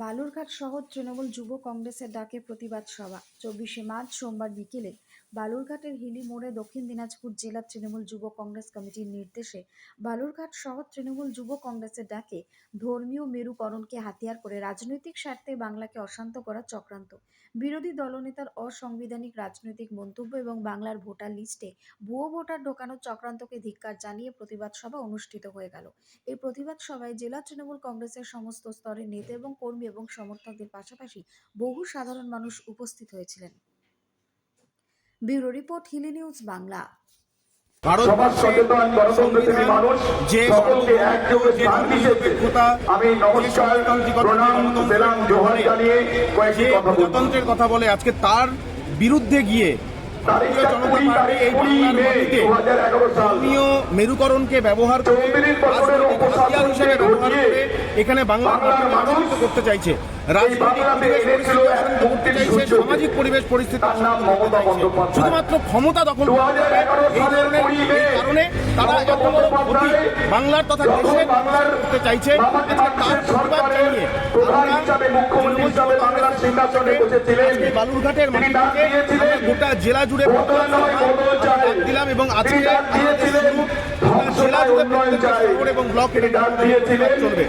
বালুরঘাট শহর তৃণমূল যুব কংগ্রেসের ডাকে প্রতিবাদ সভা। চব্বিশে মার্চ সোমবার বিকেলে বালুরঘাটের হিলি মোড়ে দক্ষিণ দিনাজপুর জেলা তৃণমূল যুব কংগ্রেস কমিটির নির্দেশে বালুরঘাট শহর তৃণমূল যুব কংগ্রেসের ডাকে ধর্মীয় মেরুকরণকে হাতিয়ার করে রাজনৈতিক স্বার্থে বাংলাকে অশান্ত করার চক্রান্ত। বিরোধী দলনেতার অসাংবিধানিক রাজনৈতিক মন্তব্য এবং বাংলার ভোটার লিস্টে ভুয়ো ভোটার ঢোকানোর চক্রান্তকে ধিক্কার জানিয়ে প্রতিবাদ সভা অনুষ্ঠিত হয়ে গেল। এই প্রতিবাদ সভায় জেলা তৃণমূল কংগ্রেসের সমস্ত স্তরের নেতা এবং কর্মী এবং সমর্থকদের পাশাপাশি বহু সাধারণ মানুষ উপস্থিত হয়েছিলেন। Bureau report Hili news Bangla. Bharat সমাজ সচেতন গণতন্ত্রপ্রেমী মানুষ যে সকলকে একযোগে যে প্রাণ দিয়েছে নিরপেক্ষতা, আমি নমস্কার যে সমাজতান্ত্রিকতা, প্রণাম গণতন্ত্র সেলাম জোহার জানিয়ে কয়েকটি যে কথা বলে আজকে তার বিরুদ্ধে গিয়ে মেরুকরণকে ব্যবহার করে হিসেবে ব্যবহার করে এখানে মাটিকে করতে চাইছে। সামাজিক পরিবেশ পরিস্থিতি। শুধুমাত্র ক্ষমতা দখল করতে হবে। 2011 এই ধরনের কারণে তারা এত বড় ক্ষতি বাংলার তথা দেশের করতে চাইছে তার প্রতিবাদ জানিয়ে বালুরঘাটের গোটা জেলা জুড়ে দিলাম এবং আজকে জেলা জুড়ে এবং ব্লক চলবে।